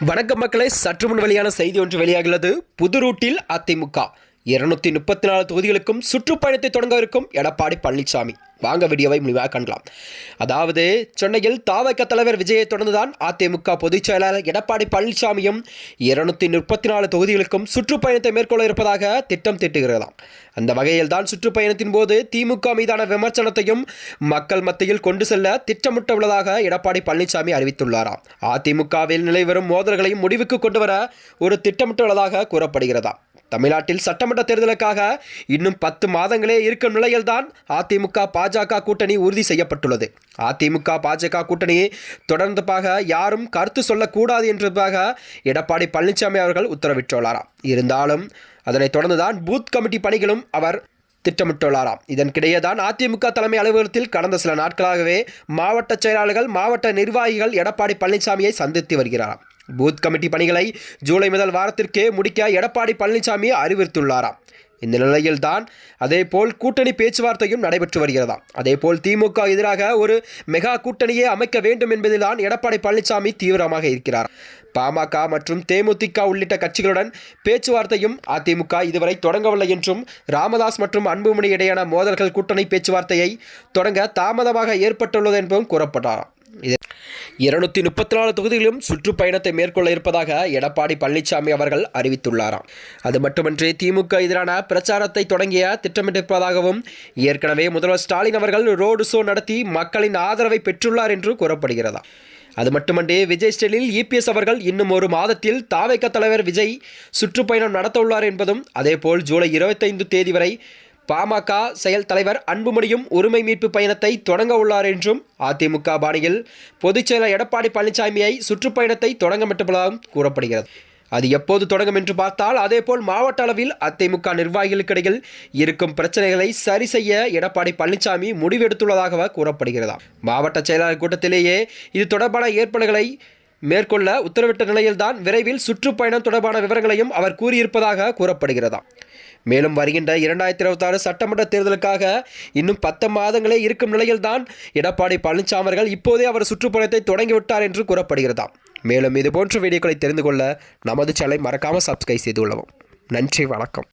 வணக்கம் மக்களை சற்று முன் வெளியான செய்தி ஒன்று வெளியாகிறது புது ரூட்டில் அதிமுக. இருநூத்தி முப்பத்தி நாலு தொகுதிகளுக்கும் சுற்றுப்பயணத்தை தொடங்கவிருக்கும் எடப்பாடி பழனிசாமி. வாங்க வீடியோவை முடிவாக காணலாம் அதாவது சென்னையில் தாவக தலைவர் விஜயை தொடர்ந்துதான் அதிமுக பொதுச் செயலாளர் எடப்பாடி பழனிசாமியும் இருநூத்தி முப்பத்தி நாலு தொகுதிகளுக்கும் சுற்றுப்பயணத்தை மேற்கொள்ள இருப்பதாக திட்டம் திட்டுகிறதாம். அந்த வகையில் தான் சுற்றுப்பயணத்தின் போது திமுக மீதான விமர்சனத்தையும் மக்கள் மத்தியில் கொண்டு செல்ல திட்டமிட்ட உள்ளதாக எடப்பாடி பழனிசாமி அறிவித்துள்ளாராம். அதிமுகவில் நிலைவரும் மோதல்களையும் முடிவுக்கு கொண்டு வர ஒரு திட்டமிட்டுள்ளதாக கூறப்படுகிறதாம். தமிழ்நாட்டில் சட்டமன்ற தேர்தலுக்காக இன்னும் பத்து மாதங்களே இருக்கும் நிலையில்தான் அதிமுக பாஜக கூட்டணி உறுதி செய்யப்பட்டுள்ளது. அதிமுக பாஜக கூட்டணி தொடர்ந்தபாக யாரும் கருத்து சொல்லக்கூடாது என்றதாக எடப்பாடி பழனிசாமி அவர்கள் உத்தரவிட்டுள்ளாராம் இருந்தாலும் அதனைத் தொடர்ந்துதான் பூத் கமிட்டி பணிகளும் அவர் திட்டமிட்டுள்ளாராம். இதற்கிடையே தான் அதிமுக தலைமை அலுவலகத்தில் கடந்த சில நாட்களாகவே மாவட்ட செயலாளர்கள் மாவட்ட நிர்வாகிகள் எடப்பாடி பழனிசாமியை சந்தித்து வருகிறாராம். பூத் கமிட்டி பணிகளை ஜூலை முதல் வாரத்திற்கே முடிக்க எடப்பாடி பழனிசாமி அறிவுறுத்துள்ளாராம் இந்த நிலையில்தான் அதேபோல் கூட்டணி பேச்சுவார்த்தையும் நடைபெற்று வருகிறதாம். அதேபோல் திமுக எதிராக ஒரு மெகா கூட்டணியை அமைக்க வேண்டும் என்பதில்தான் எடப்பாடி பழனிசாமி தீவிரமாக இருக்கிறார். பாமக மற்றும் தேமுதிக உள்ளிட்ட கட்சிகளுடன் பேச்சுவார்த்தையும் அதிமுக இதுவரை தொடங்கவில்லை என்றும் ராமதாஸ் மற்றும் அன்புமணி இடையான மோதல்கள் கூட்டணி பேச்சுவார்த்தையை தொடங்க தாமதமாக ஏற்பட்டுள்ளது என்பதும் கூறப்பட்டாராம். இது இருநூத்தி முப்பத்தி நாலு தொகுதிகளிலும் சுற்றுப்பயணத்தை மேற்கொள்ள இருப்பதாக எடப்பாடி பழனிசாமி அவர்கள் அறிவித்துள்ளாராம். அது மட்டுமன்றி திமுக எதிரான பிரச்சாரத்தை தொடங்கிய திட்டமிட்டிருப்பதாகவும் ஏற்கனவே முதல்வர் ஸ்டாலின் அவர்கள் ரோடு ஷோ நடத்தி மக்களின் ஆதரவை பெற்றுள்ளார் என்று கூறப்படுகிறதா அது மட்டுமன்றி விஜய் ஸ்டெலில் இபிஎஸ் அவர்கள் இன்னும் ஒரு மாதத்தில் தாவைக்க தலைவர் விஜய் சுற்றுப்பயணம் நடத்த உள்ளார் என்பதும் அதேபோல் ஜூலை இருபத்தைந்து தேதி வரை பாமக செயல் தலைவர் அன்புமணியும் உரிமை மீட்பு பயணத்தை தொடங்க உள்ளார் என்றும் அதிமுக பாணியில் பொதுச்செயலர் எடப்பாடி பழனிசாமியை சுற்றுப்பயணத்தை தொடங்கமிட்டுள்ளதாகவும் கூறப்படுகிறது. அது எப்போது தொடங்கும் என்று பார்த்தால் அதேபோல் மாவட்ட அளவில் அதிமுக நிர்வாகிகளுக்கிடையில் இருக்கும் பிரச்சனைகளை சரி செய்ய எடப்பாடி பழனிசாமி முடிவெடுத்துள்ளதாக கூறப்படுகிறதா? மாவட்ட செயலாளர் கூட்டத்திலேயே இது தொடர்பான ஏற்பாடுகளை மேற்கொள்ள உத்தரவிட்ட நிலையில்தான் விரைவில் சுற்றுப்பயணம் தொடர்பான விவரங்களையும் அவர் கூறியிருப்பதாக கூறப்படுகிறதாம் மேலும் வருகின்ற இரண்டாயிரத்தி இருபத்தாறு சட்டமன்ற தேர்தலுக்காக இன்னும் பத்து மாதங்களே இருக்கும் நிலையில்தான் எடப்பாடி பழனிசாமி அவர்கள் இப்போதே அவர் சுற்றுப்பயணத்தை தொடங்கிவிட்டார் என்று கூறப்படுகிறதாம். மேலும் இதுபோன்ற வீடியோக்களை தெரிந்து கொள்ள நமது சேனலை மறக்காமல் சப்ஸ்கிரைப் செய்து கொள்ளவும். நன்றி வணக்கம்.